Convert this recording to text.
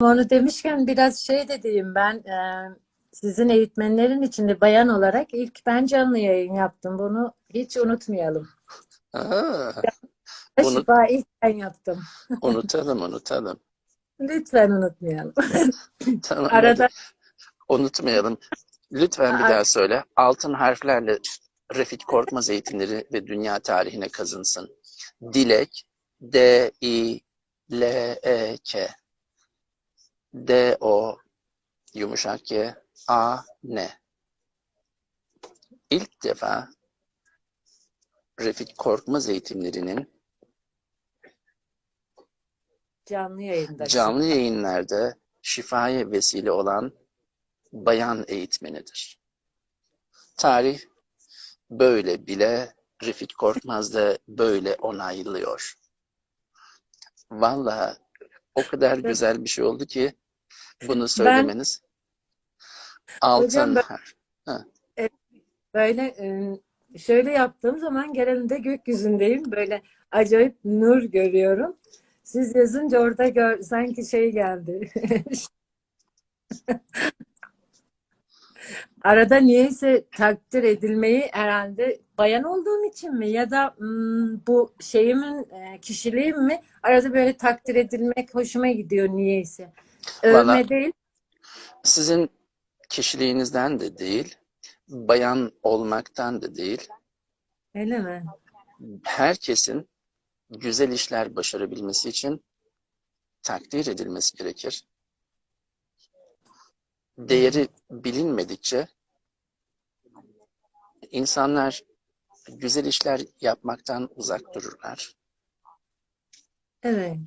Onu demişken biraz şey de diyeyim ben e, sizin eğitmenlerin içinde bayan olarak ilk ben canlı yayın yaptım. Bunu hiç unutmayalım. Aa, Unut- Şifa ilk ben yaptım. unutalım, unutalım. Lütfen unutmayalım. Tamam, Arada hadi. Unutmayalım. Lütfen bir daha söyle. Altın harflerle Refik Korkmaz eğitimleri ve dünya tarihine kazınsın. Dilek, D-I-L-E-K. D-O, yumuşak G, A-N. İlk defa Refik Korkmaz eğitimlerinin canlı yayında. canlı yayınlarda şifaya vesile olan bayan eğitmenidir. Tarih böyle bile Refik Korkmaz da böyle onaylıyor. Vallahi o kadar güzel bir şey oldu ki bunu söylemeniz. Altın Hocam ben- harf. Böyle e, şöyle yaptığım zaman genelinde gökyüzündeyim. Böyle acayip nur görüyorum. Siz yazınca orada gör, sanki şey geldi. Arada niyeyse takdir edilmeyi herhalde bayan olduğum için mi ya da hmm, bu şeyimin e, kişiliğim mi arada böyle takdir edilmek hoşuma gidiyor niyeyse. Övme Vallahi- değil. Sizin kişiliğinizden de değil, bayan olmaktan da değil, Öyle mi? herkesin güzel işler başarabilmesi için takdir edilmesi gerekir. Değeri bilinmedikçe insanlar güzel işler yapmaktan uzak dururlar. Evet.